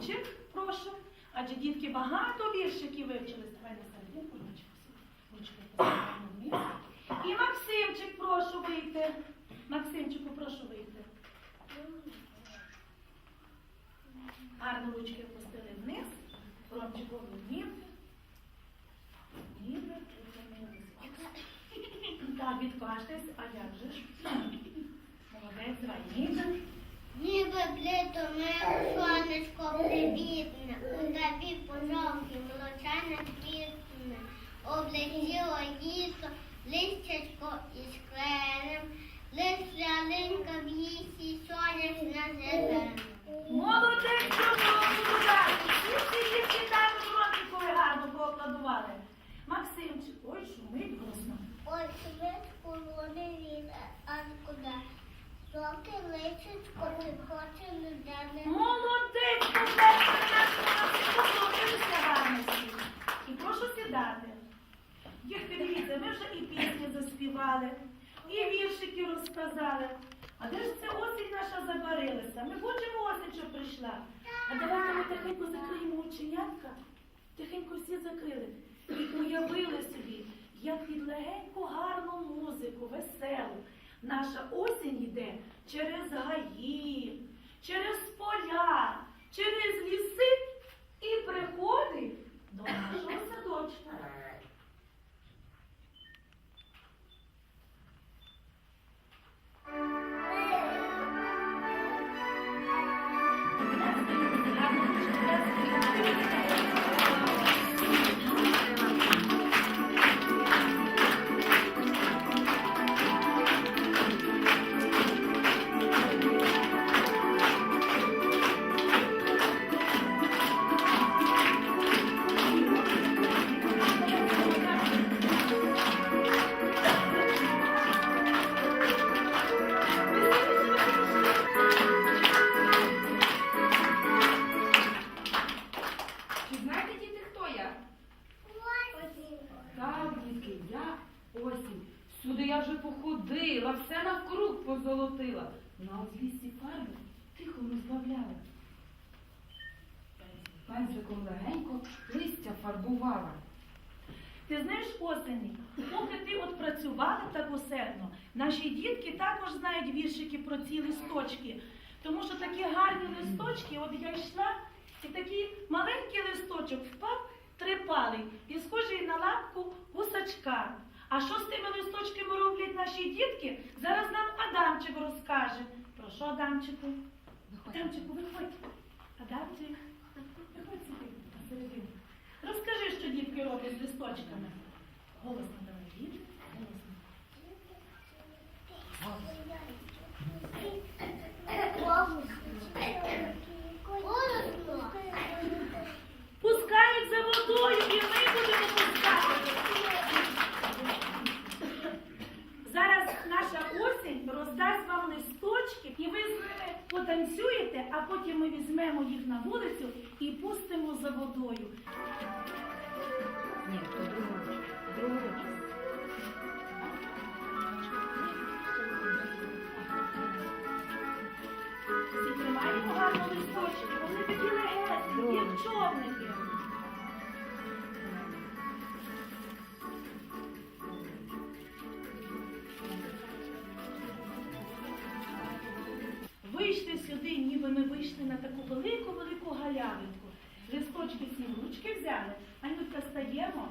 Ромчик, прошу. Адже дітки багато віршиків вивчили. Ставай на серединку, ручку. І Максимчик, прошу вийти. Максимчику, прошу вийти. Гарно ручки опустили вниз. Ромчику вниз. Ніби Так, відкаштесь, а як же ж? Молодець, давай, ніби. Ніби блідо ми сонечко привітне, у небі пожовті молочане квітне, облетіло літо, листячко із кленем, лист ялинка в лісі, сонячна зелена. Молодець, поаплодували. Всі також Ромчику ви гарно поаплодували. Максимчик, ой, шумить голосно. Ой, швидко вони він, аж куди. Соки личечко не хоче. І прошу сідати. Дивіться, ми вже і пісні заспівали, і віршики розказали. А де ж це осінь наша забарилася? Ми хочемо осінь, що прийшла. А давайте ми тихенько закриємо оченятка. Тихенько всі закрили. І уявили собі, як під легеньку гарну музику. Наша осінь йде через гаї, через поля, через ліси Сюди я вже походила, все навкруг позолотила. На узліссі фарби тихо розбавляла. Пензликом легенько листя фарбувала. Ти знаєш осені, поки ти от працювала так усердно, наші дітки також знають віршики про ці листочки. Тому що такі гарні листочки, от я йшла і такий маленький листочок впав трипалий і схожий на лапку гусачка. А що з тими листочками роблять наші дітки? Зараз нам Адамчик розкаже. Про що Адамчику? Адамчику, виходь. Адамчик, виходь сюди, посередину. Розкажи, що дітки роблять з листочками. Голосно давай, діти, голосно. Пускають за водою і ми будемо пускати. Зараз наша осінь роздасть вам листочки, і ви з ними потанцюєте, а потім ми візьмемо їх на вулицю і пустимо за водою. Ні, то другого. Другого. Зітриваємо гарно листочки, вони такі легесенькі, як човники. Сюди, ніби ми вийшли на таку велику-велику галявинку. Листочки ці ручки взяли, а Анютка стаємо.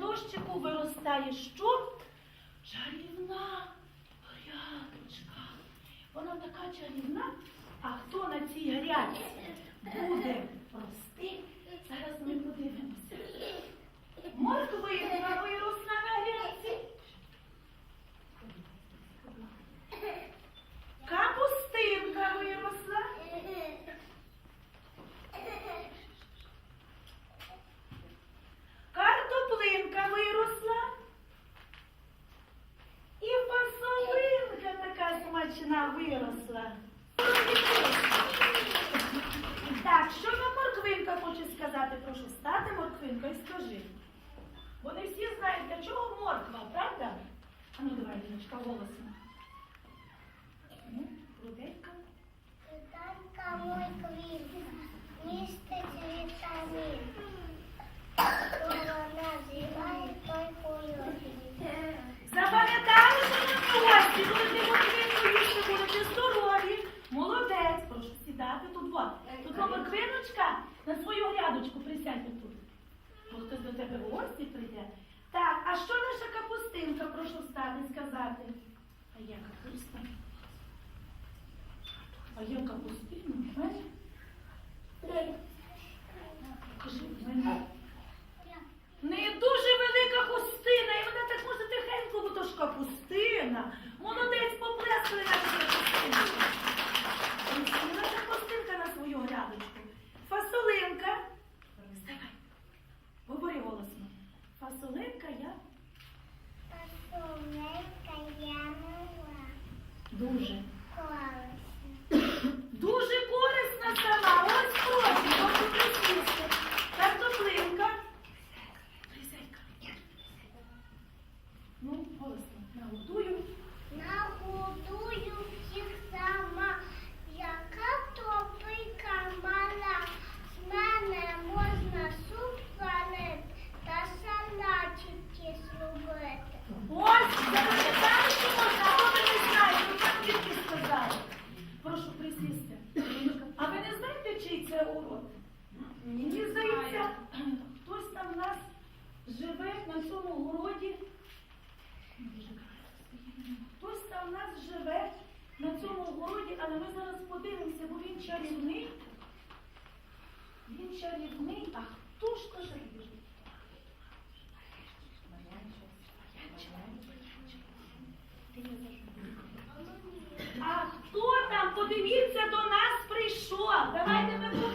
дощику виростає що? Чарівна грядочка. Вона така чарівна, а хто на цій грядці буде рости? Зараз ми подивимося. Морковий. на цьому городі. Хтось там в нас живе на цьому городі, але ми зараз подивимося, бо він чарівний. Він чарівний, а хто ж то живе? А хто там, подивіться, до нас прийшов? Давайте ми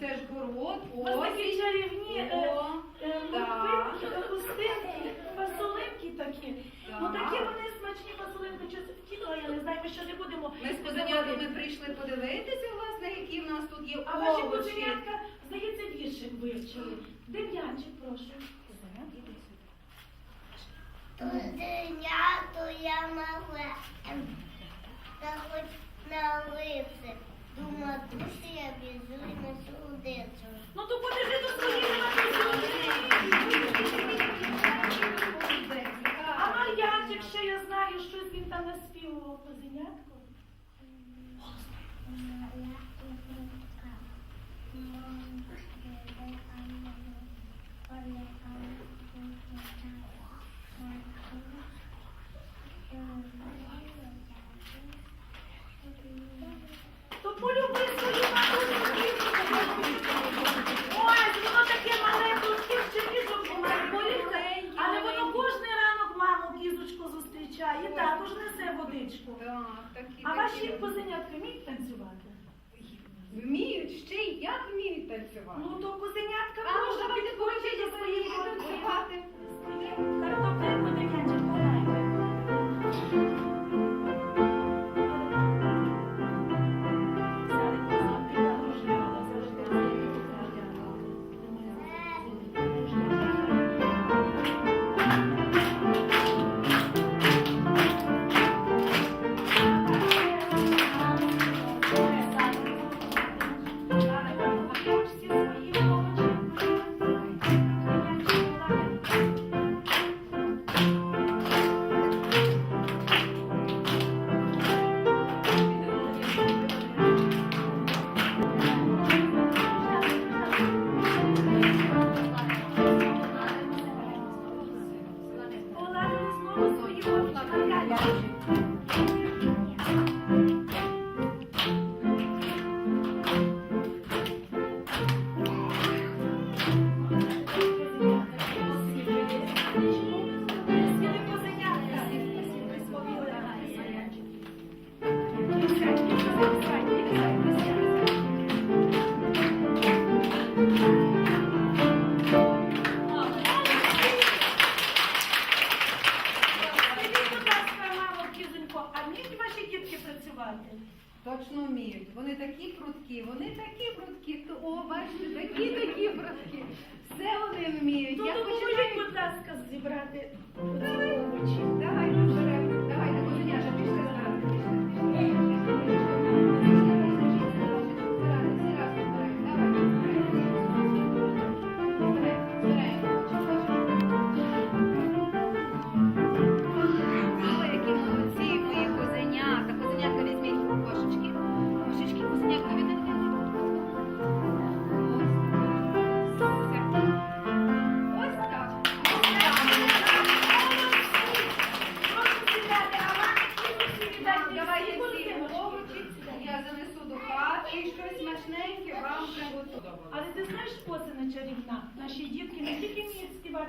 це ж город, Ось такі чарівні е, О, е, так. лупинки, капустинки, фасолинки такі. Ну такі вони смачні фасолинки, чи втікла, я не знаю, ми ще не будемо. Ми з козенятами прийшли подивитися, власне, які в нас тут є А ваші козенятка, здається, віршик вивчили. Дем'янчик, прошу. Козенят, іди сюди. Тузенято я мале, та хоч на лице. Я і. Ну то подержи до своєї матусі. А Мар'янчик ще я знаю, щось він там наспівував козенятко. То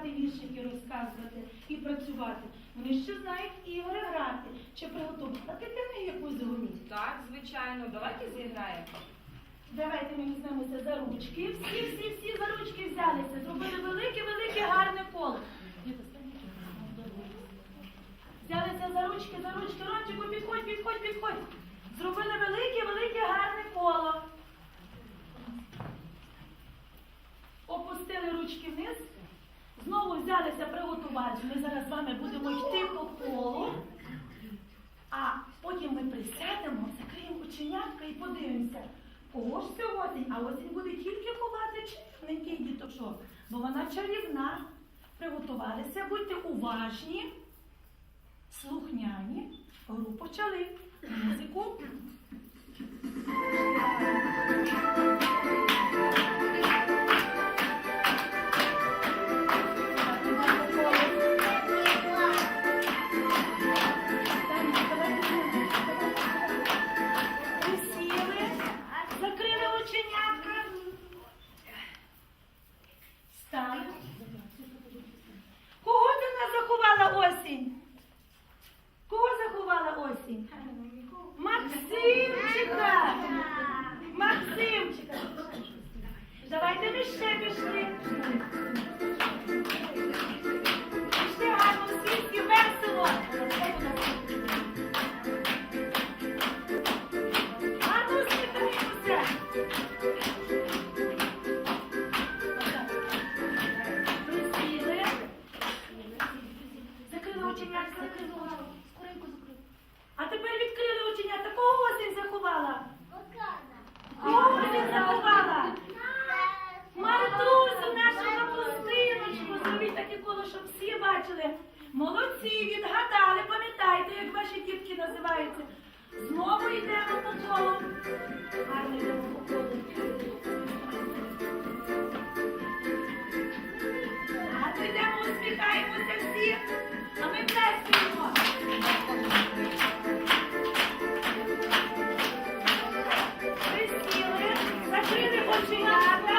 співати віршики, розказувати і працювати, вони ще знають ігри грати чи приготувати для неї якусь гру. Так, звичайно, давайте зіграємо. Давайте ми візьмемося за ручки. Всі, всі, всі за ручки взялися. Зробили велике-велике гарне коло. Взялися за ручки, за ручки. Рончику, підходь, підходь, підходь. Зробили велике-велике гарне коло. Опустили ручки вниз. Знову взялися приготувати. Ми зараз з вами будемо йти по колу. А потім ми присядемо, закриємо оченятка і подивимося, кого ж осінь, а осінь буде тільки ховати чарівненьких діточок, бо вона чарівна. Приготувалися, будьте уважні, слухняні. Гру почали. Музику. Pişti pişti. усміхаємося всі, а ми плескаємо. Ви сіли, закрили очі.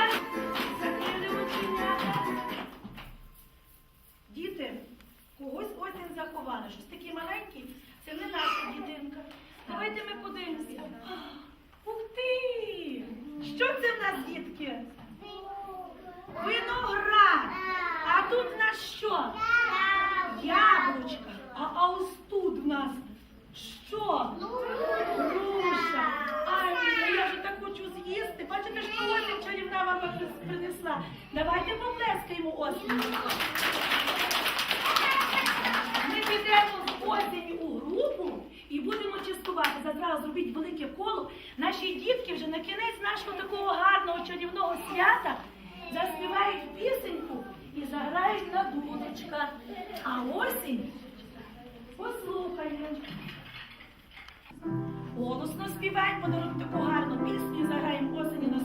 нашого такого гарного чарівного свята заспівають пісеньку і заграють на дудочках. А осінь послухаємо. Голосно співають, подаруємо таку гарну пісню і заграємо осені на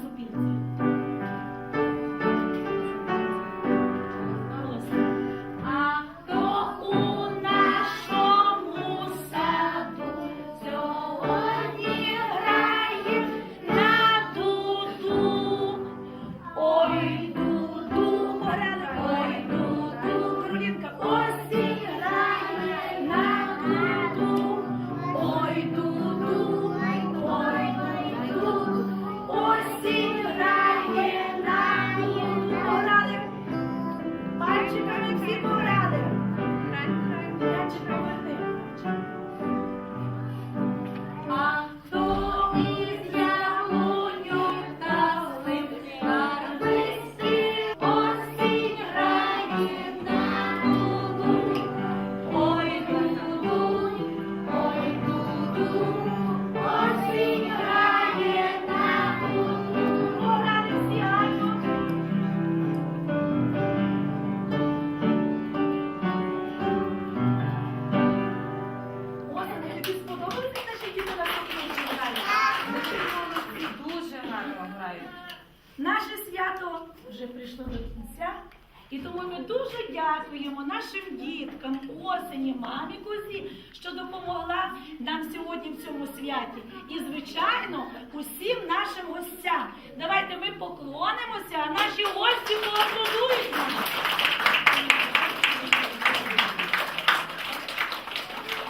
нашим діткам, осені, мамі козі, що допомогла нам сьогодні в цьому святі. І, звичайно, усім нашим гостям. Давайте ми поклонимося, а наші гості поаплодують нам.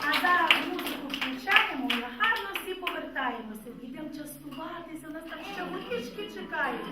А зараз музику включаємо ми гарно всі повертаємося. Ідемо частуватися, нас так ще чекають.